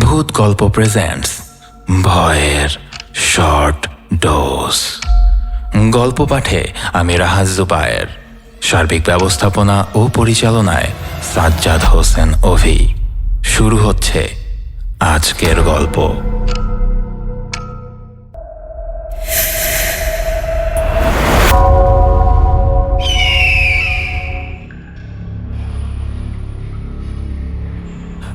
ভূত গল্প প্রেজেন্টস ভয়ের শর্ট ডোজ গল্প পাঠে আমি রাহাজ জুবায়ের। সার্বিক ব্যবস্থাপনা ও পরিচালনায় সাজ্জাদ হোসেন অভি। শুরু হচ্ছে আজকের গল্প।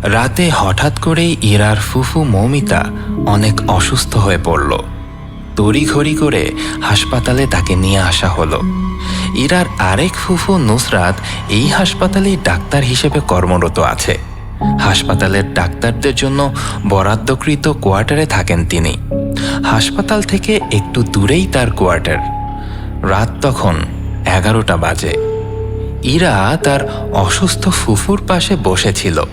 রাতে হঠাৎ করেই ইরার ফুফু মৌমিতা অনেক অসুস্থ হয়ে পড়ল। তড়িঘড়ি করে হাসপাতালে তাকে নিয়ে আসা হলো। ইরার আরেক ফুফু নুসরাত এই হাসপাতালেই ডাক্তার হিসেবে কর্মরত আছে। হাসপাতালের ডাক্তারদের জন্য বরাদ্দকৃত কোয়ার্টারে থাকেন তিনি। হাসপাতাল থেকে একটু দূরেই তার কোয়ার্টার। রাত তখন এগারোটা বাজে। ইরা তার অসুস্থ ফুফুর পাশে বসেছিল।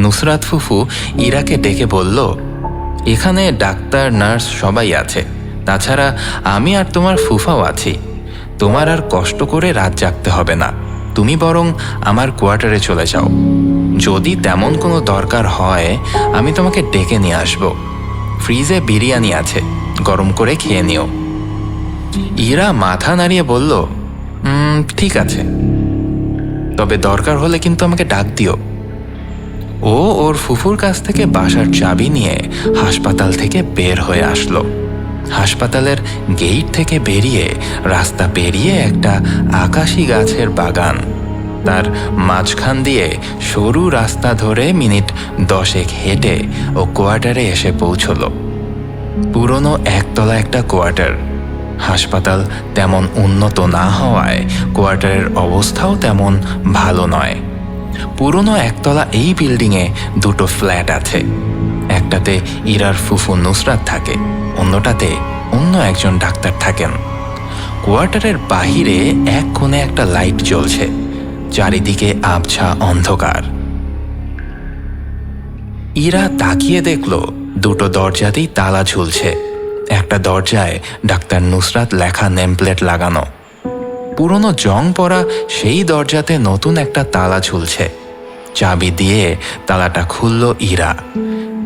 নুসরাত ফুফু ইরাকে ডেকে বলল এখানে ডাক্তার নার্স সবাই আছে। তাছাড়া আমি আর তোমার ফুফাও আছি। তোমার আর কষ্ট করে রাত জাগতে হবে না। তুমি বরং আমার কোয়ার্টারে চলে যাও। যদি তেমন কোনো দরকার হয় আমি তোমাকে ডেকে নিয়ে আসব। ফ্রিজে বিরিয়ানি আছে। গরম করে খেয়ে নিও। ইরা মাথা নাড়িয়ে বলল "উম, ঠিক আছে। তবে দরকার হলে কিন্তু আমাকে ডাক দিও। ও ওর ফুফুর কাছ থেকে বাসার চাবি নিয়ে হাসপাতাল থেকে বের হয়ে আসলো। হাসপাতালের গেট থেকে বেরিয়ে রাস্তা পেরিয়ে একটা আকাশি গাছের বাগান। তার মাঝখান দিয়ে সরু রাস্তা ধরে মিনিট দশেক হেঁটে ও কোয়ার্টারে এসে পৌঁছল। পুরনো একতলা একটা কোয়ার্টার। হাসপাতাল তেমন উন্নত না হওয়ায় কোয়ার্টারের অবস্থাও তেমন ভালো নয়। পুরনো একতলা এই বিল্ডিংয়ে দুটো ফ্ল্যাট আছে। একটাতে ইরার ফুফু নুসরাত থাকে, অন্যটাতে অন্য একজন ডাক্তার থাকেন। কোয়ার্টারের বাহিরে এক কোণে একটা লাইট জ্বলছে, চারিদিকে আবছা অন্ধকার। ইরা তাকিয়ে দেখল, দুটো দরজাতেই তালা ঝুলছে। একটা দরজায় ডাক্তার নুসরাত লেখা নেমপ্লেট লাগানো। পুরনো জং পরা সেই দরজাতে নতুন একটা তালা ঝুলছে। চাবি দিয়ে তালাটা খুলল ইরা।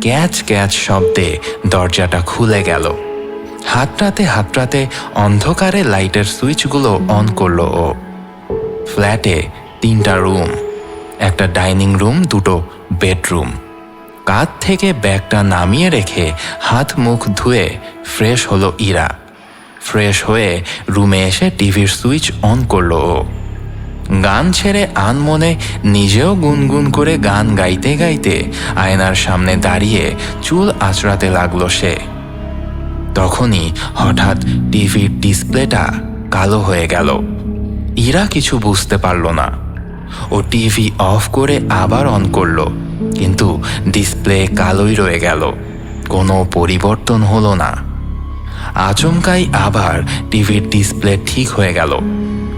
ক্যাচ ক্যাচ শব্দে দরজাটা খুলে গেল। হাতটাতে হাতটাতে অন্ধকারে লাইটের সুইচগুলো অন করল ও। ফ্ল্যাটে তিনটা রুম, একটা ডাইনিং রুম, দুটো বেডরুম। কাঁধ থেকে ব্যাগটা নামিয়ে রেখে হাত মুখ ধুয়ে ফ্রেশ হলো ইরা। ফ্রেশ হয়ে রুমে এসে টিভির সুইচ অন করল গান ছেড়ে আনমনে নিজেও গুনগুন করে গান গাইতে গাইতে আয়নার সামনে দাঁড়িয়ে চুল আঁচড়াতে লাগল সে। তখনই হঠাৎ টিভির ডিসপ্লেটা কালো হয়ে গেল। ইরা কিছু বুঝতে পারল না। ও টিভি অফ করে আবার অন করল, কিন্তু ডিসপ্লে কালোই রয়ে গেল। কোনো পরিবর্তন হলো না। আচমকাই আবার টিভির ডিসপ্লে ঠিক হয়ে গেল।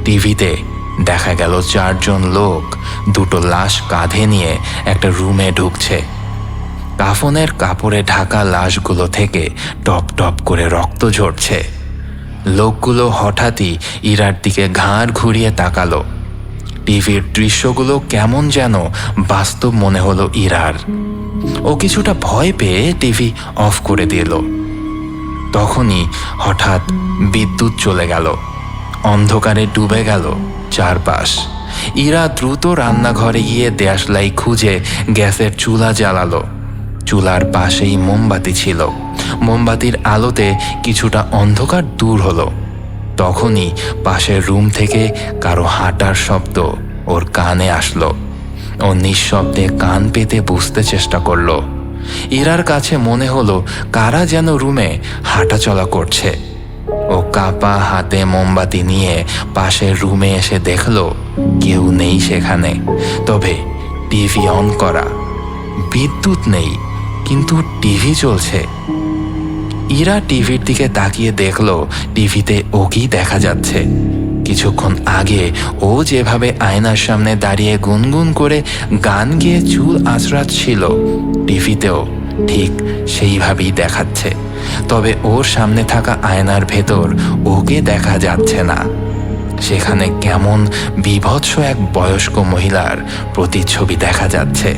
টিভিতে দেখা গেল চারজন লোক দুটো লাশ কাঁধে নিয়ে একটা রুমে ঢুকছে। কাফনের কাপড়ে ঢাকা লাশগুলো থেকে টপ টপ করে রক্ত ঝরছে। লোকগুলো হঠাৎই ইরার দিকে ঘাড় ঘুরিয়ে তাকালো। টিভির দৃশ্যগুলো কেমন যেন বাস্তব মনে হলো ইরার। ও কিছুটা ভয় পেয়ে টিভি অফ করে দিল। তখনই হঠাৎ বিদ্যুৎ চলে গেল। অন্ধকারে ডুবে গেল চারপাশ। ইরা দ্রুত রান্নাঘরে গিয়ে দেশলাই খুঁজে গ্যাসের চুলা জ্বালালো। চুলার পাশেই মোমবাতি ছিল। মোমবাতির আলোতে কিছুটা অন্ধকার দূর হলো। তখনই পাশের রুম থেকে কারও হাঁটার শব্দ ওর কানে আসলো। ও নিঃশব্দে কান পেতে বুঝতে চেষ্টা করল। ইরার কাছে মনে হলো, কারা যেন রুমে হাঁটাচলা করছে। ও কাপা হাতে মোমবাতি নিয়ে পাশের রুমে এসে দেখল, কেউ নেই সেখানে। তবে টিভি অন করা। বিদ্যুৎ নেই, কিন্তু টিভি চলছে। ইরা টিভির দিকে তাকিয়ে দেখল, টিভিতে ওকেই দেখা যাচ্ছে। কিছুক্ষণ আগে ও যেভাবে আয়নার সামনে দাঁড়িয়ে গুনগুন করে গান গেয়ে চুল আঁচড়াচ্ছিল, টিভিতেও ঠিক সেইভাবেই দেখাচ্ছে। তবে ওর সামনে থাকা আয়নার ভেতর ওকে দেখা যাচ্ছে না। সেখানে কেমন বিভৎস এক বয়স্ক মহিলার প্রতিচ্ছবি দেখা যাচ্ছে।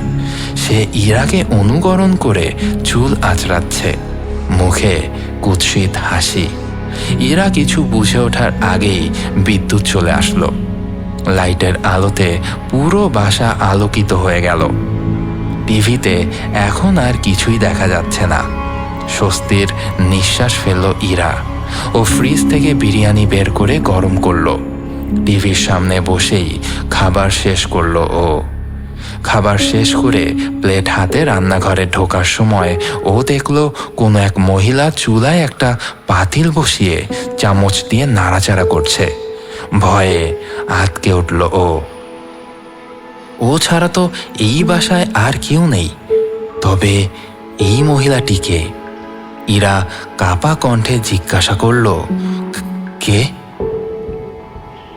সে ইরাকে অনুকরণ করে চুল আঁচড়াচ্ছে। মুখে কুৎসিত হাসি। ইরা কিছু বুঝে ওঠার আগেই বিদ্যুৎ চলে আসলো। লাইটের আলোতে পুরো বাসা আলোকিত হয়ে গেল। টিভিতে এখন আর কিছুই দেখা যাচ্ছে না। স্বস্তির নিঃশ্বাস ফেলল ইরা ও ফ্রিজ থেকে বিরিয়ানি বের করে গরম করল। টিভির সামনে বসেই খাবার শেষ করল ও খাবার শেষ করে প্লেট হাতে রান্নাঘরে ঢোকার সময় ও দেখল কোনো এক মহিলা চুলায় একটা পাতিল বসিয়ে চামচ দিয়ে নাড়াচাড়া করছে। ভয়ে আটকে উঠল ও। ও ছাড়া তো এই বাসায় আর কেউ নেই। তবে এই মহিলাটিকে ইরা কাপা কণ্ঠে জিজ্ঞাসা করল, কে?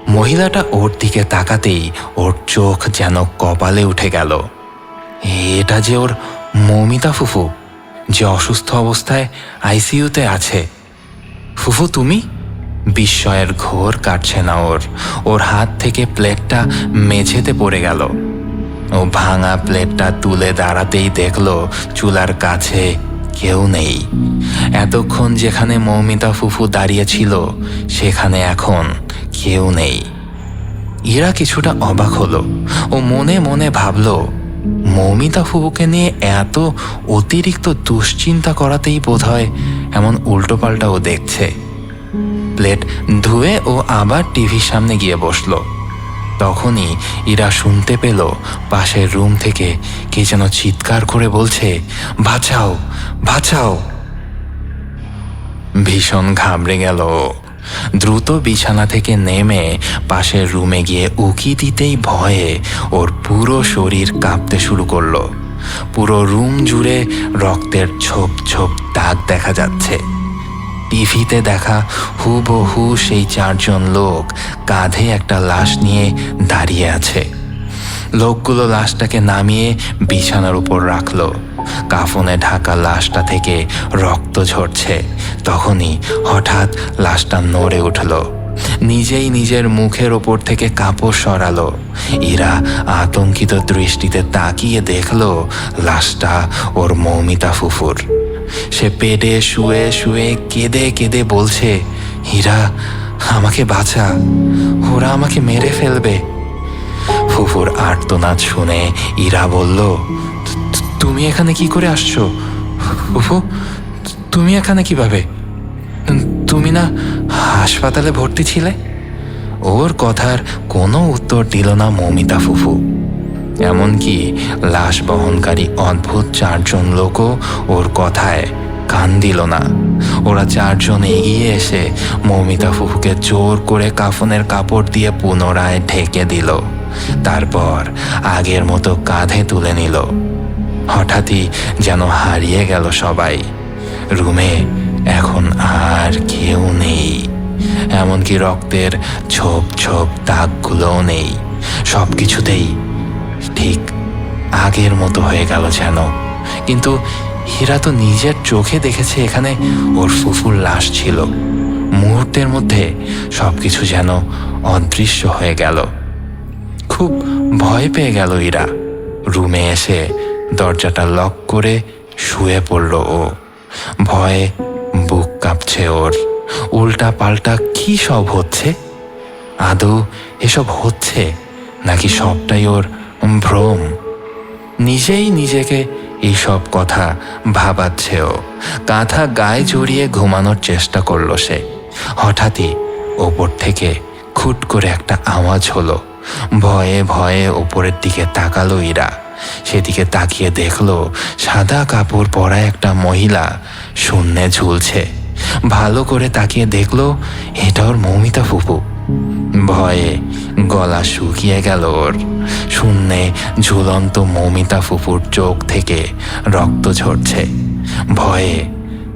মহিলাটা ওর দিকে তাকাতেই ওর চোখ যেন কপালে উঠে গেল। এটা যে ওর মৌমিতা ফুফু, যে অসুস্থ অবস্থায় আইসিইউতে আছে। ফুফু, তুমি? বিস্ময়ের ঘোর কাটছে না ওর। ওর হাত থেকে প্লেটটা মেঝেতে পড়ে গেল। ও ভাঙা প্লেটটা তুলে দাঁড়াতেই দেখল চুলার কাছে কেউ নেই। এতক্ষণ যেখানে মৌমিতা ফুফু দাঁড়িয়েছিল সেখানে এখন কেউ নেই। ইরা কিছুটা অবাক হলো ও মনে মনে ভাবলো, মৌমিতা ফুফুকে নিয়ে এত অতিরিক্ত দুশ্চিন্তা করাতেই বোধ হয় এমন উল্টোপাল্টা ও দেখছে। প্লেট ধুয়ে ও আবার টিভির সামনে গিয়ে বসল। তখনই ইরা শুনতে পেল পাশের রুম থেকে কে যেন চিৎকার করে বলছে, বাঁচাও বাঁচাও। ভীষণ ঘাবড়ে গেল। দ্রুত বিছানা থেকে নেমে পাশের রুমে গিয়ে উকি দিতেই ভয়ে ওর পুরো শরীর কাঁপতে শুরু করল। পুরো রুম জুড়ে রক্তের ছোপ ছোপ দাগ দেখা যাচ্ছে। টিভিতে দেখা হুবহু সেই চারজন লোক কাঁধে একটা লাশ নিয়ে দাঁড়িয়ে আছে। লোকগুলো লাশটাকে নামিয়ে বিছানার উপর রাখল। কাফনে ঢাকা লাশটা থেকে রক্ত ঝরছে। তখনই হঠাৎ লাশটা নড়ে উঠল। নিজেই নিজের মুখের ওপর থেকে কাপড় সরালো। ইরা আতঙ্কিত দৃষ্টিতে তাকিয়ে দেখল লাশটা ওর মৌমিতা ফুফুর। সে পেটে শুয়ে শুয়ে কেঁদে কেঁদে বলছে, হীরা, আমাকে বাঁচা। ওরা আমাকে মেরে ফেলবে। ফুফুর আর্তনাদ শুনে ইরা বলল তুমি এখানে কি করে আসছো? ফুফু, তুমি এখানে কীভাবে? তুমি না হাসপাতালে ভর্তি ছিলে? ওর কথার কোনো উত্তর দিল না মৌমিতা ফুফু। এমনকি লাশ বহনকারী অদ্ভুত চারজন লোকও ওর কথায় কান দিল না। ওরা চারজন এগিয়ে এসে মৌমিতা ফুফুকে জোর করে কাফনের কাপড় দিয়ে পুনরায় ঢেকে দিল। তারপর আগের মতো কাঁধে তুলে নিল। হঠাৎই যেন হারিয়ে গেল সবাই। রুমে এখন আর কেউ নেই। এমনকি রক্তের ছোপ ছোপ দাগগুলোও নেই। সব কিছুতেই ঠিক আগের মতো হয়ে গেল যেন। কিন্তু হীরা তো নিজের চোখে দেখেছে এখানে ওর ফুফুর লাশ ছিল। মুহূর্তের মধ্যে সবকিছু যেন অদৃশ্য হয়ে গেল। খুব ভয় পেয়ে গেল ইরা রুমে এসে দরজাটা লক করে শুয়ে পড়ল ও। ভয়ে বুক কাঁপছে ওর। উল্টা পাল্টা কি সব হচ্ছে? আদৌ এসব হচ্ছে নাকি সবটাই ওর ভ্রম। নিজেই নিজেকে এইসব কথা ভাবাচ্ছে ও কাঁথা গায়ে জড়িয়ে ঘুমানোর চেষ্টা করল সে। হঠাৎই ওপর থেকে খুট করে একটা আওয়াজ হলো। ভয়ে ভয়ে ওপরের দিকে তাকালো ইরা। সেদিকে তাকিয়ে দেখল সাদা কাপড় পরা একটা মহিলা শূন্যে ঝুলছে। ভালো করে তাকিয়ে দেখল, এটা ওর মৌমিতা ফুপু। ভয়ে গলা শুকিয়ে গেল ওর। শূন্যে ঝুলন্ত মমিতা ফুপুর চোখ থেকে রক্ত ঝরছে। ভয়ে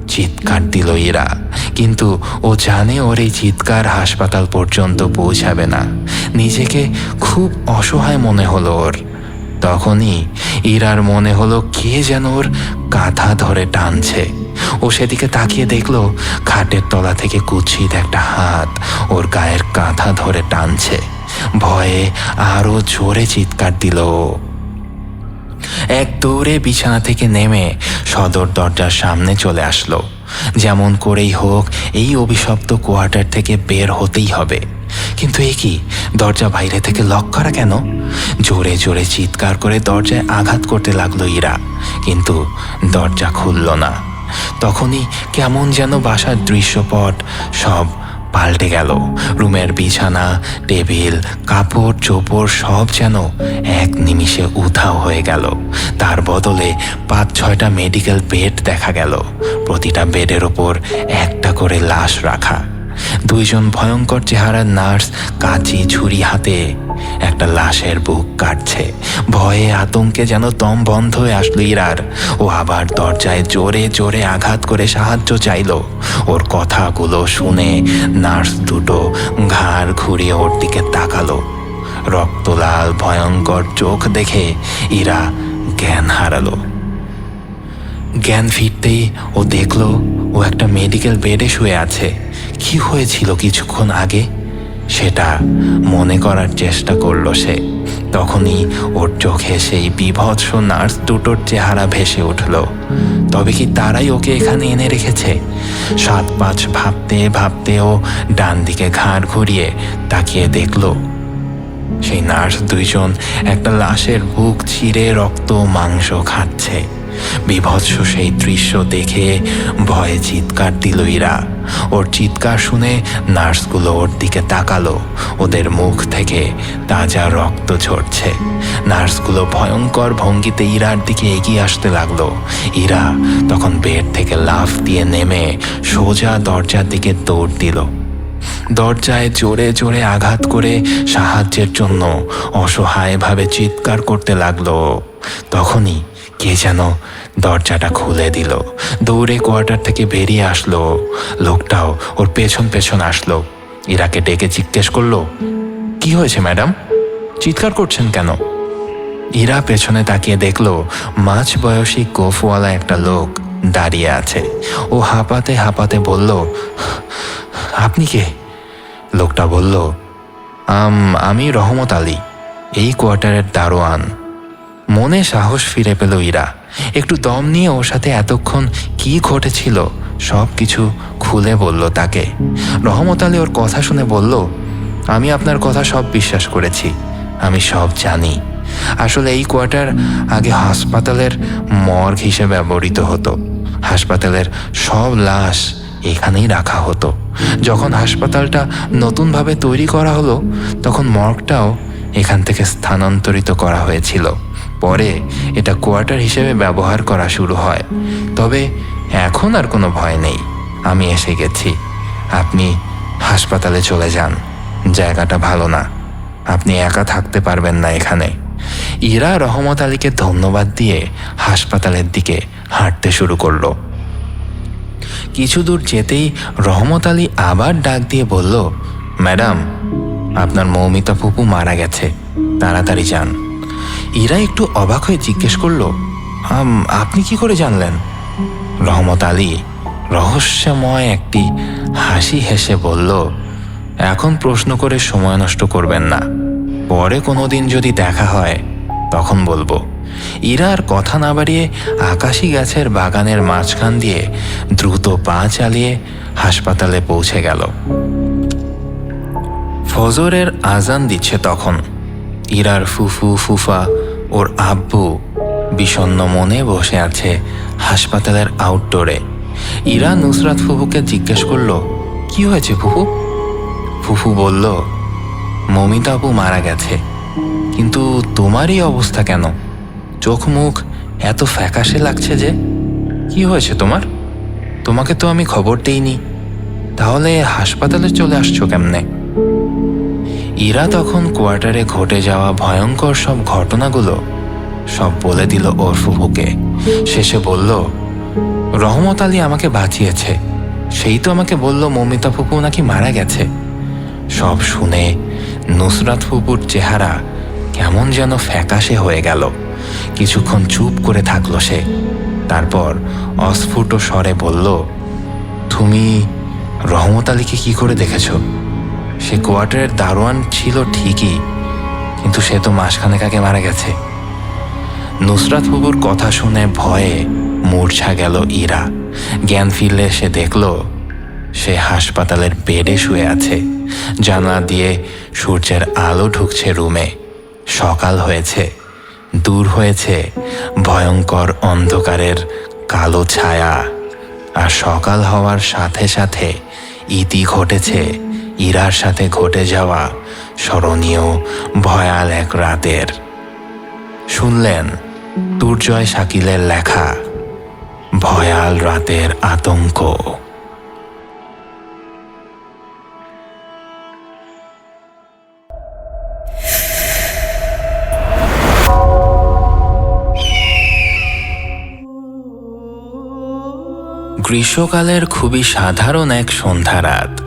চিৎকার দিল ইরা, কিন্তু ও জানে ওর এই চিৎকার হাসপাতাল পর্যন্ত পৌঁছাবে না। নিজেকে খুব অসহায় মনে হলো ওর। তখনই ইরার মনে হলো কে যেন ওর কাঁথা ধরে টানছে। ও সেদিকে তাকিয়ে দেখল খাটের তলা থেকে কুৎসিত একটা হাত ওর গায়ের কাঁথা ধরে টানছে। ভয়ে আরও জোরে চিৎকার দিল এক দৌড়ে বিছানা থেকে নেমে সদর দরজার সামনে চলে আসলো। যেমন করেই হোক, এই অভিশপ্ত কোয়ার্টার থেকে বের হতেই হবে। কিন্তু এ কি? দরজা বাইরে থেকে লক করা কেন? জোরে জোরে চিৎকার করে দরজায় আঘাত করতে লাগল ইরা, কিন্তু দরজা খুলল না। তখনই কেমন যেন বাসার দৃশ্যপট সব পাল্টে গেল। রুমের বিছানা, টেবিল, কাপড়, চোপড় সব যেন এক নিমিষে উধাও হয়ে গেল। তার বদলে পাঁচ ছয়টা মেডিকেল বেড দেখা গেল। প্রতিটা বেডের ওপর একটা করে লাশ রাখা। দুইজন ভয়ঙ্কর চেহারার নার্স কাঁচি ছুরি হাতে একটা লাশের বুক কাটছে। ভয়ে আতঙ্কে যেন দম বন্ধ হয়ে আসলো ইরার। ও আবার দরজায় জোরে জোরে আঘাত করে সাহায্য চাইলো। ওর কথাগুলো শুনে নার্স দুটো ঘাড় ঘুরিয়ে ওর দিকে তাকালো। রক্তলাল ভয়ঙ্কর চোখ দেখে ইরা জ্ঞান হারালো। জ্ঞান ফিরতেই ও দেখল ও একটা মেডিকেল বেডে শুয়ে আছে। কি হয়েছিল কিছুক্ষণ আগে? সেটা মনে করার চেষ্টা করল সে। তখনই ওর চোখে সেই বিভৎস নার্স দুটোর চেহারা ভেসে উঠল। তবে কি তারাই ওকে এখানে এনে রেখেছে? সাত পাঁচ ভাবতে ভাবতে ও ডান দিকে ঘাড় ঘুরিয়ে তাকিয়ে দেখল, সেই নার্স দুইজন একটা লাশের বুক ছিঁড়ে রক্ত মাংস খাচ্ছে। বিভৎস সেই দৃশ্য দেখে ভয়ে চিৎকার দিল ইরা ওর চিৎকার শুনে নার্সগুলো ওর দিকে তাকালো। ওদের মুখ থেকে তাজা রক্ত ঝরছে। নার্সগুলো ভয়ঙ্কর ভঙ্গিতে ইরার দিকে এগিয়ে আসতে লাগল। ইরা তখন বেড থেকে লাফ দিয়ে নেমে সোজা দরজার দিকে দৌড় দিল। দরজায় জোরে জোরে আঘাত করে সাহায্যের জন্য অসহায়ভাবে চিৎকার করতে লাগল। তখনই কে যেন দরজাটা খুলে দিল। দৌড়ে কোয়ার্টার থেকে বেরিয়ে আসলো। লোকটাও ওর পেছন পেছন আসলো। ইরাকে ডেকে জিজ্ঞেস করল, কি হয়েছে ম্যাডাম? চিৎকার করছেন কেন? ইরা পেছনে তাকিয়ে দেখল, মাঝ বয়সী গোফওয়ালা একটা লোক দাঁড়িয়ে আছে। ও হাঁপাতে হাঁপাতে বলল, আপনি কে? লোকটা বলল, আম, আমি রহমত আলী, এই কোয়ার্টারের দারোয়ান। মনে সাহস ফিরে পেল ইরা। একটু দম নিয়ে ওর সাথে এতক্ষণ কি ঘটেছিল সব কিছু খুলে বলল তাকে। রহমত আলী ওর কথা শুনে বলল, আমি আপনার কথা সব বিশ্বাস করেছি, আমি সব জানি। আসলে এই কোয়ার্টার আগে হাসপাতালের মর্গ হিসেবে ব্যবহৃত হতো। হাসপাতালের সব লাশ এখানেই রাখা হতো। যখন হাসপাতালটা নতুনভাবে তৈরি করা হলো, তখন মর্গটাও এখান থেকে স্থানান্তরিত করা হয়েছিল। পরে এটা কোয়ার্টার হিসেবে ব্যবহার করা শুরু হয়। তবে এখন আর কোনো ভয় নেই। আমি এসে গেছি। আপনি হাসপাতালে চলে যান। জায়গাটা ভালো না। আপনি একা থাকতে পারবেন না এখানে। ইরা রহমত আলীকে ধন্যবাদ দিয়ে হাসপাতালের দিকে হাঁটতে শুরু করল। কিছু দূর যেতেই রহমত আলী আবার ডাক দিয়ে বলল, ম্যাডাম, আপনার মৌমিতা ফুপু মারা গেছে। তাড়াতাড়ি যান। ইরা একটু অবাক হয়ে জিজ্ঞেস করল আপনি কি করে জানলেন? রহমত আলী রহস্যময় একটি হাসি হেসে বলল, এখন প্রশ্ন করে সময় নষ্ট করবেন না। পরে কোনো দিন যদি দেখা হয়, তখন বলব। ইরা আর কথা না বাড়িয়ে আকাশি গাছের বাগানের মাঝখান দিয়ে দ্রুত পা চালিয়ে হাসপাতালে পৌঁছে গেল। ফজরের আজান দিচ্ছে তখন। ইরার ফুফু ফুফা ওর আব্বু বিষণ্ণ মনে বসে আছে হাসপাতালের আউটডোরে ইরা নুসরাত ফুফুকে জিজ্ঞেস করল, কি হয়েছে ফুফু? ফুফু বলল মমিতা আপু মারা গেছে। কিন্তু তোমারই অবস্থা কেন? চোখ মুখ এত ফ্যাকাশে লাগছে যে, কি হয়েছে তোমার? তোমাকে তো আমি খবর দেইনি। তাহলে হাসপাতালে চলে আসছো কেমনে? ইরা তখন কোয়ার্টারে ঘটে যাওয়া ভয়ঙ্কর সব ঘটনাগুলো সব বলে দিল ওর ফুফুকে শেষে বলল, রহমত আলী আমাকে বাঁচিয়েছে। সেই তো আমাকে বলল, মমিতা ফুপু নাকি মারা গেছে। সব শুনে নুসরাত ফুপুর চেহারা কেমন যেন ফ্যাকাশে হয়ে গেল। কিছুক্ষণ চুপ করে থাকল সে। তারপর অস্ফুট স্বরে বলল, তুমি রহমত আলীকে কি করে দেখেছ? সে কোয়ার্টারের দারোয়ান ছিল ঠিকই, কিন্তু সে তো মাসখানেক আগে মারা গেছে। নুসরাত ফুপুর কথা শুনে ভয়ে মূর্ছা গেল ইরা। জ্ঞান ফিরলে সে দেখল সে হাসপাতালের বেডে শুয়ে আছে। জানলা দিয়ে সূর্যের আলো ঢুকছে রুমে। সকাল হয়েছে, দূর হয়েছে ভয়ঙ্কর অন্ধকারের কালো ছায়া। আর সকাল হওয়ার সাথে সাথে ইতি ঘটেছে ইরার সাথে ঘটে যাওয়া স্মরণীয়, ভয়াল এক রাতের। শুনলেন দুর্জয় শাকিলের লেখা, ভয়াল রাতের আতঙ্ক। গ্রীষ্মকালের খুবই সাধারণ এক সন্ধ্যা রাত।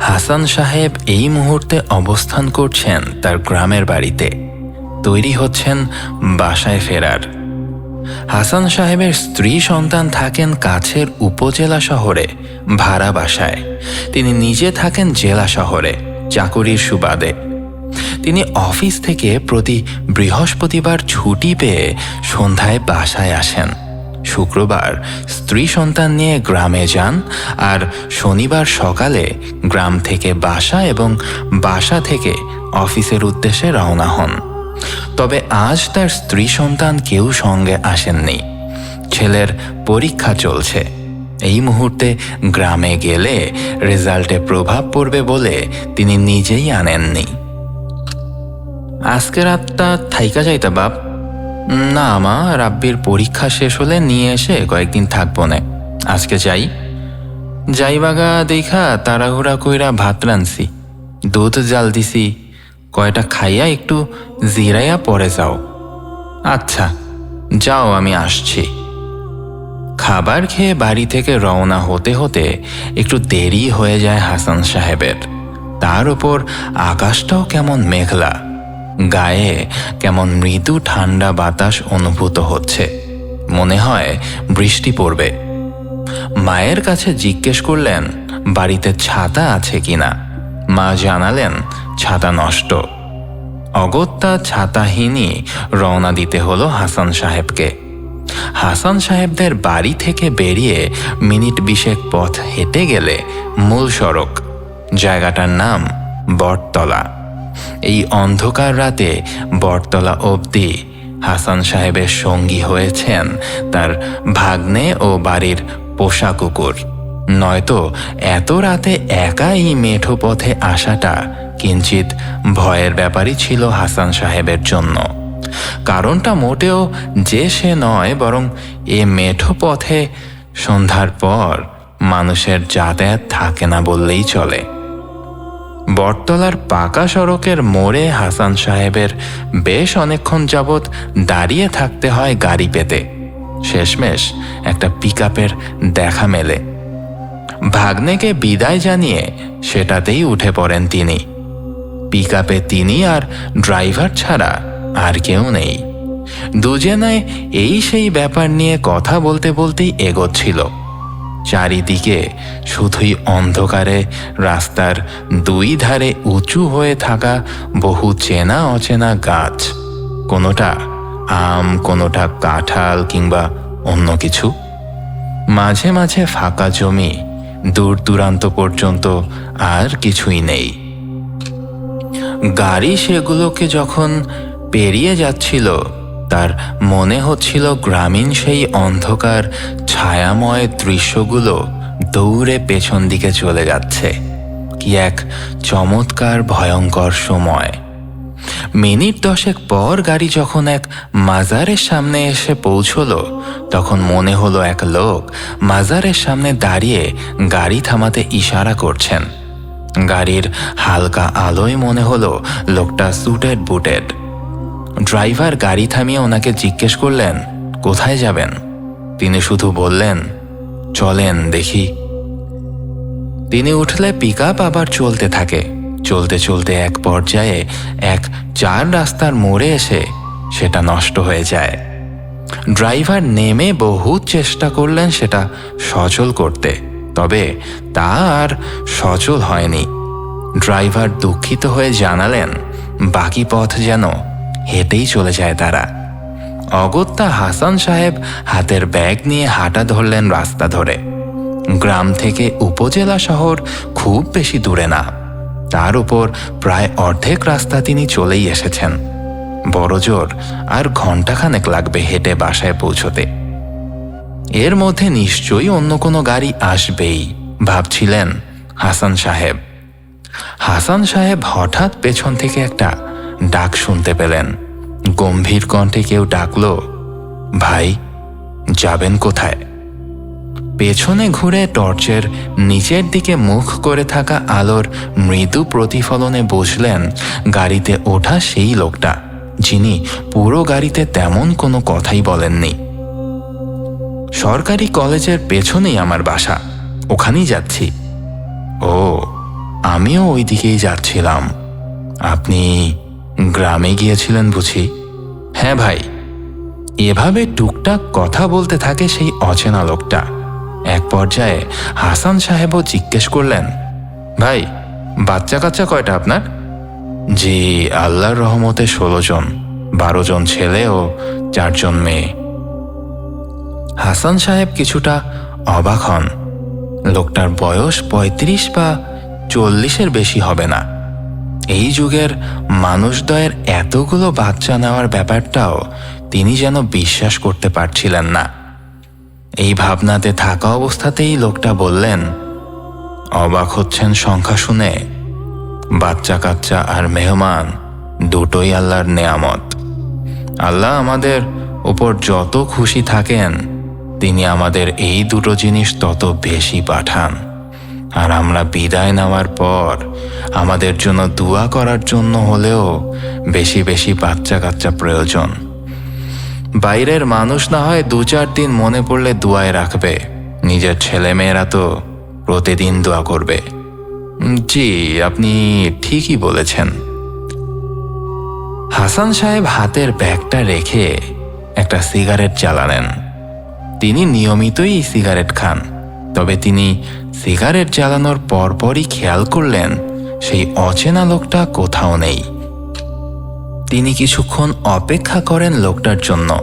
হাসান সাহেব এই মুহূর্তে অবস্থান করছেন তার গ্রামের বাড়িতে। তৈরি হচ্ছেন বাসায় ফেরার। হাসান সাহেবের স্ত্রী সন্তান থাকেন কাছের উপজেলা শহরে, ভাড়া বাসায়। তিনি নিজে থাকেন জেলা শহরে, চাকুরির সুবাদে। তিনি অফিস থেকে প্রতি বৃহস্পতিবার ছুটি পেয়ে সন্ধ্যায় বাসায় আসেন। শুক্রবার স্ত্রী সন্তান নিয়ে গ্রামে যান আর শনিবার সকালে গ্রাম থেকে বাসা এবং বাসা থেকে অফিসের উদ্দেশ্যে রওনা হন। তবে আজ তার স্ত্রী সন্তান কেউ সঙ্গে আসেননি। ছেলের পরীক্ষা চলছে। এই মুহূর্তে গ্রামে গেলে রেজাল্টে প্রভাব পড়বে বলে তিনি নিজেই আনেননি। আজকে রাতটা থাইকা যাইতা বাপ। না মা, রাব্বির পরীক্ষা শেষ হলে নিয়ে এসে কয়েকদিন থাকব না। আজকে যাই। যাইবাগা দেখা, তাড়াহুড়া কইরা ভাত রানছি দুধ জাল দিছি। কয়টা খাইয়া একটু জিরাইয়া পরে যাও। আচ্ছা যাও, আমি আসছি। খাবার খেয়ে বাড়ি থেকে রওনা হতে হতে একটু দেরি হয়ে যায় হাসান সাহেবের। তার ওপর আকাশটাও কেমন মেঘলা। গায়ে কেমন মৃদু ঠান্ডা বাতাস অনুভূত হচ্ছে। মনে হয় বৃষ্টি পড়বে। মায়ের কাছে জিজ্ঞেস করলেন, বাড়িতে ছাতা আছে কিনা? মা জানালেন, ছাতা নষ্ট। অগত্যা ছাতাহীনই রওনা দিতে হলো হাসান সাহেবকে। হাসান সাহেবদের বাড়ি থেকে বেরিয়ে মিনিট বিশেক পথ হেঁটে গেলে মূল সড়ক। জায়গাটার নাম বটতলা। এই অন্ধকার রাতে বটতলা অবধি হাসান সাহেবের সঙ্গী হয়েছেন তার ভাগ্নে ও বাড়ির পোষা কুকুর। নয়তো এত রাতে একা এই মেঠো পথে আসাটা কিঞ্চিত ভয়ের ব্যাপারই ছিল হাসান সাহেবের জন্য। কারণটা মোটেও যে সে নয়, বরং এ মেঠো পথে সন্ধ্যার পর মানুষের যাতায়াত থাকে না বললেই চলে। বটতলার পাকা সড়কের মোড়ে হাসান সাহেবের বেশ অনেকক্ষণ যাবৎ দাঁড়িয়ে থাকতে হয় গাড়ি পেতে। শেষমেশ একটা পিক দেখা মেলে। ভাগ্নেকে বিদায় জানিয়ে সেটাতেই উঠে পড়েন তিনি। পিক তিনি আর ড্রাইভার ছাড়া আর কেউ নেই। দুজনায় এই সেই ব্যাপার নিয়ে কথা বলতে বলতেই এগোচ্ছিল। চারিদিকে শুধুই অন্ধকারে, রাস্তার দুই ধারে উঁচু হয়ে থাকা বহু চেনা অচেনা গাছ। কোনোটা আম, কোনোটা কাঁঠাল কিংবা অন্য কিছু। মাঝে মাঝে ফাঁকা জমি, দূর দূরান্ত পর্যন্ত আর কিছুই নেই। গাড়ি সেগুলোকে যখন পেরিয়ে যাচ্ছিল তার মনে হচ্ছিল গ্রামীণ সেই অন্ধকার, ছায়াময় দৃশ্যগুলো দৌড়ে পেছন দিকে চলে যাচ্ছে। কি এক চমৎকার, ভয়ঙ্কর সময়। মিনিট দশেক পর গাড়ি যখন এক মাজারের সামনে এসে পৌঁছলো, তখন মনে হলো এক লোক মাজারের সামনে দাঁড়িয়ে গাড়ি থামাতে ইশারা করছেন। গাড়ির হালকা আলোয় মনে হলো লোকটা সুটেড বুটেড ড্রাইভার গাড়ি থামিয়ে ওনাকে জিজ্ঞেস করলেন, কোথায় যাবেন? তিনি শুধু বললেন, চলেন দেখি। তিনি উঠলে পিক আবার চলতে থাকে। চলতে চলতে এক পর্যায়ে এক চার রাস্তার মোড়ে এসে সেটা নষ্ট হয়ে যায়। ড্রাইভার নেমে বহু চেষ্টা করলেন সেটা সচল করতে, তবে তা আর সচল হয়নি। ড্রাইভার দুঃখিত হয়ে জানালেন, বাকি পথ যেন হেঁটেই চলে যায় তারা। অগত্যা হাসান সাহেব হাতের ব্যাগ নিয়ে হাঁটা ধরলেন রাস্তা ধরে। গ্রাম থেকে উপজেলা শহর খুব বেশি দূরে না। তার উপর প্রায় অর্ধেক রাস্তা তিনি চলেই এসেছেন। বড়জোর আর ঘন্টাখানেক লাগবে হেঁটে বাসায় পৌঁছতে। এর মধ্যে নিশ্চয়ই অন্য কোনো গাড়ি আসবেই, ভাবছিলেন হাসান সাহেব। হাসান সাহেব হঠাৎ পেছন থেকে একটা ডাক শুনতে পেলেন। গম্ভীর কণ্ঠে কেউ ডাকল, ভাই, যাবেন কোথায়? পেছনে ঘুরে টর্চের নিচের দিকে মুখ করে থাকা আলোর মৃদু প্রতিফলনে বসলেন গাড়িতে ওঠা সেই লোকটা, যিনি পুরো গাড়িতে তেমন কোনো কথাই বলেননি। সরকারি কলেজের পেছনেই আমার বাসা, ওখানেই যাচ্ছি। ও, আমিও ওই দিকেই যাচ্ছিলাম। আপনি গ্রামে গিয়েছিলেন বুঝি? হ্যাঁ ভাই। এভাবে টুকটাক কথা বলতে থাকে সেই অচেনা লোকটা। এক পর্যায়ে হাসান সাহেবও জিজ্ঞেস করলেন, ভাই বাচ্চা কাচ্চা কয়টা আপনার? জি, আল্লাহর রহমতে ষোলো জন, বারো জন ছেলে ও চারজন মেয়ে। হাসান সাহেব কিছুটা অবাক হন। লোকটার বয়স পঁয়ত্রিশ বা চল্লিশের বেশি হবে না। এই যুগের মানুষদয়ের এতগুলো বাচ্চা নেওয়ার ব্যাপারটাও তিনি যেন বিশ্বাস করতে পারছিলেন না। এই ভাবনাতে থাকা অবস্থাতেই লোকটা বললেন, অবাক হচ্ছেন সংখ্যা শুনে। বাচ্চা কাচ্চা আর মেহমান দুটোই আল্লাহর নেয়ামত। আল্লাহ আমাদের উপর যত খুশি থাকেন, তিনি আমাদের এই দুটো জিনিস তত বেশি পাঠান। আর আমরা বিদায় নেওয়ার পর আমাদের জন্য দোয়া করার জন্য হলেও বেশি বেশি বাচ্চা কাচ্চা প্রয়োজন। বাইরের মানুষ না হয় দু চার দিন মনে পড়লে দোয়ায় রাখবে। নিজের ছেলে মেয়েরা তো প্রতিদিন দোয়া করবে। জি, আপনি ঠিকই বলেছেন। হাসান সাহেব হাতের ব্যাগটা রেখে একটা সিগারেট জ্বালালেন। তিনি নিয়মিতই সিগারেট খান। তবে তিনি সিগারেট জ্বালানোর পরপরই খেয়াল করলেন, সেই অচেনা লোকটা কোথাও নেই। তিনি কিছুক্ষণ অপেক্ষা করেন লোকটার জন্য।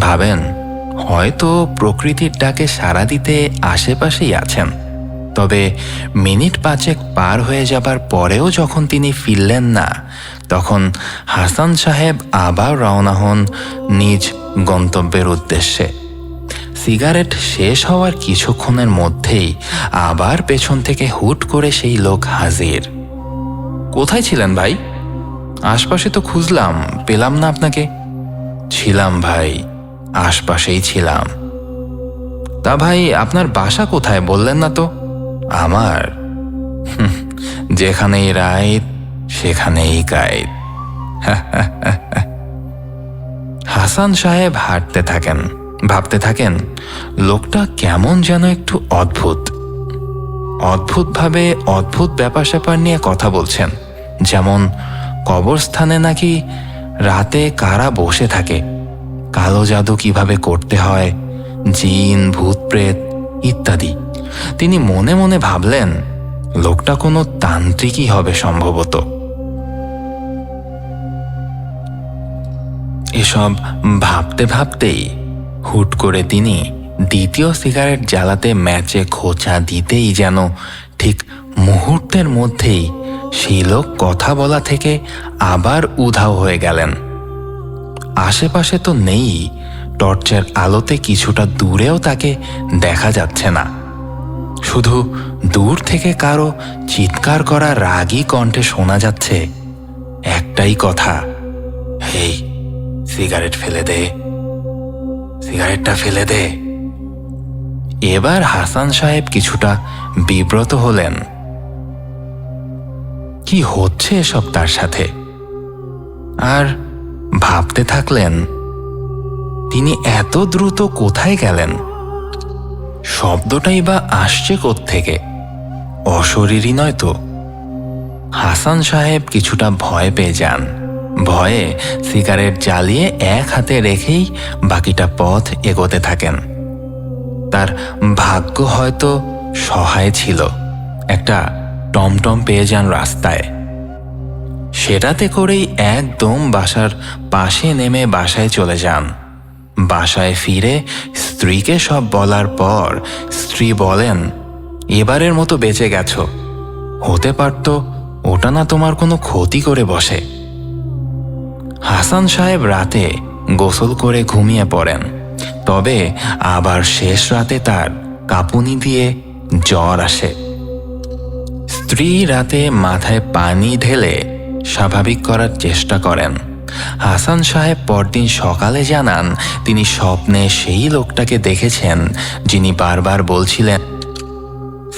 ভাবেন, হয়তো প্রকৃতির ডাকে সাড়া দিতে আশেপাশেই আছেন। তবে মিনিট পাঁচেক পার হয়ে যাবার পরেও যখন তিনি ফিরলেন না, তখন হাসান সাহেব আবার রওনা হন নিজ গন্তব্যের উদ্দেশ্যে। সিগারেট শেষ হওয়ার কিছুক্ষণের মধ্যেই আবার পেছন থেকে হুট করে সেই লোক হাজির। কোথায় ছিলেন ভাই? আশপাশে তো খুঁজলাম, পেলাম না আপনাকে। ছিলাম ভাই, আশপাশেই ছিলাম। তা ভাই, আপনার বাসা কোথায় বললেন না তো? আমার? যেখানেই রাইত, সেখানেই গাইড হাসান সাহেব হাঁটতে থাকেন। ভাবতে থাকেন, লোকটা কেমন যেন একটু অদ্ভুত। অদ্ভুতভাবে অদ্ভুত ব্যাপার স্যাপার নিয়ে কথা বলছেন, যেমন কবরস্থানে নাকি রাতে কারা বসে থাকে, কালো জাদু কীভাবে করতে হয়, জিন ভূত প্রেত ইত্যাদি। তিনি মনে মনে ভাবলেন, লোকটা কোনো তান্ত্রিকই হবে সম্ভবত। এসব ভাবতে ভাবতেই হুট করে তিনি দ্বিতীয় সিগারেট জ্বালাতে ম্যাচে খোঁচা দিতেই যেন ঠিক মুহূর্তের মধ্যেই সেই লোক কথা বলা থেকে আবার উধাও হয়ে গেলেন। আশেপাশে তো নেই, টর্চের আলোতে কিছুটা দূরেও তাকে দেখা যাচ্ছে না। শুধু দূর থেকে কারও চিৎকার করা রাগী কণ্ঠে শোনা যাচ্ছে, একটাই কথা এই সিগারেট ফেলে দে। সিগারেটটা ফেলে দে। এবার হাসান সাহেব কিছুটা বিব্রত হলেন। কি হচ্ছে এসব তার সাথে? আর ভাবতে থাকলেন, তিনি এত দ্রুত কোথায় গেলেন? শব্দটাই বা আসছে থেকে অশরীরই নয় তো? হাসান সাহেব কিছুটা ভয় পেয়ে যান। ভয়ে সিগারেট জ্বালিয়ে এক হাতে রেখেই বাকিটা পথ এগোতে থাকেন। তার ভাগ্য হয়তো সহায় ছিল। একটা টমটম পেয়ে যান রাস্তায়। সেটাতে করেই একদম বাসার পাশে নেমে বাসায় চলে যান। বাসায় ফিরে স্ত্রীকে সব বলার পর স্ত্রী বলেন, এবারের মতো বেঁচে গেছ। হতে পারত ওটা না তোমার কোনো ক্ষতি করে বসে। হাসান সাহেব রাতে গোসল করে ঘুমিয়ে পড়েন। তবে আবার শেষ রাতে তার কাঁপুনি দিয়ে জ্বর আসে। স্ত্রী রাতে মাথায় পানি ঢেলে স্বাভাবিক করার চেষ্টা করেন। হাসান সাহেব পরদিন সকালে জানান, তিনি স্বপ্নে সেই লোকটাকে দেখেছেন যিনি বারবার বলছিলেন,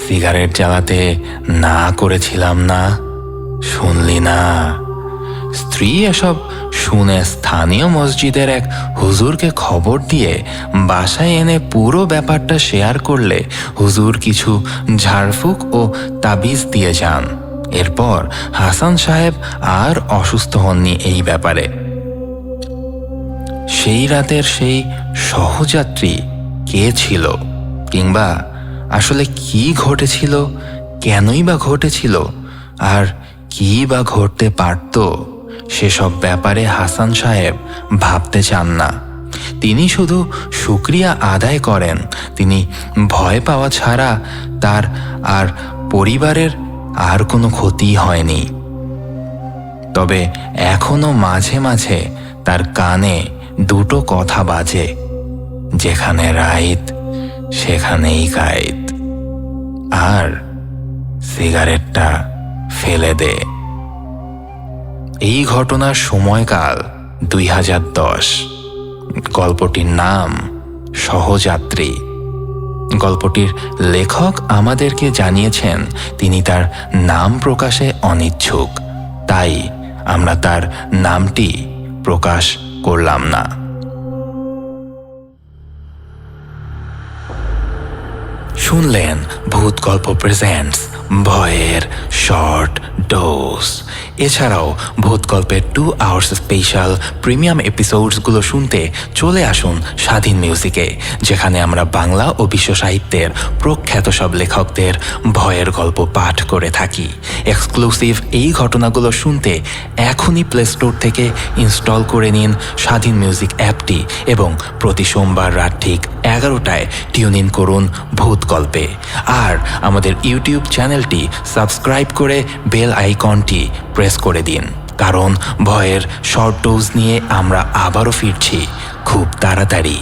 সিগারেট জ্বালাতে না করেছিলাম না, শুনলি না। স্ত্রী এসব শুনে স্থানীয় মসজিদের এক হুজুরকে খবর দিয়ে বাসায় এনে পুরো ব্যাপারটা শেয়ার করলে হুজুর কিছু ঝাড়ফুঁক ও তাবিজ দিয়ে যান। এরপর হাসান সাহেব আর অসুস্থ হননি এই ব্যাপারে। সেই রাতের সেই সহযাত্রী কে ছিল? কিংবা আসলে কি ঘটেছিল? কেনই বা ঘটেছিল? আর কি বা ঘটতে পারত? সেসব ব্যাপারে হাসান সাহেব ভাবতে চান না। তিনি শুধু শুক্রিয়া আদায় করেন। তিনি ভয় পাওয়া ছাড়া তার আর পরিবারের আর কোনো ক্ষতি হয়নি। তবে এখনও মাঝে মাঝে তার কানে দুটো কথা বাজে, যেখানে রাইত, সেখানেই গাইত আর সিগারেটটা ফেলে দে। এই ঘটনার সময়কাল দুই হাজার দশ। গল্পটির নাম সহযাত্রী। গল্পটির লেখক আমাদেরকে জানিয়েছেন, তিনি তার নাম প্রকাশে অনিচ্ছুক। তাই আমরা তার নামটি প্রকাশ করলাম না। শুনলেন ভূত গল্প প্রেজেন্টস ভয়ের শর্ট ডোজ এছাড়াও ভূত গল্পের টু আওয়ার্স স্পেশাল প্রিমিয়াম এপিসোডসগুলো শুনতে চলে আসুন স্বাধীন মিউজিকে যেখানে আমরা বাংলা ও বিশ্ব সাহিত্যের প্রখ্যাত সব লেখকদের ভয়ের গল্প পাঠ করে থাকি। এক্সক্লুসিভ এই ঘটনাগুলো শুনতে এখনই প্লে স্টোর থেকে ইনস্টল করে নিন স্বাধীন মিউজিক অ্যাপটি এবং প্রতি সোমবার রাত ঠিক এগারোটায় টিউন ইন করুন ভূত গল্পে আর আমাদের ইউটিউব চ্যানেলটি সাবস্ক্রাইব করে বেল আইকনটি প্রেস করে দিন। কারণ ভয়ের শর্ট ডোজ নিয়ে আমরা আবারও ফিরছি। খুব তাড়াতাড়ি।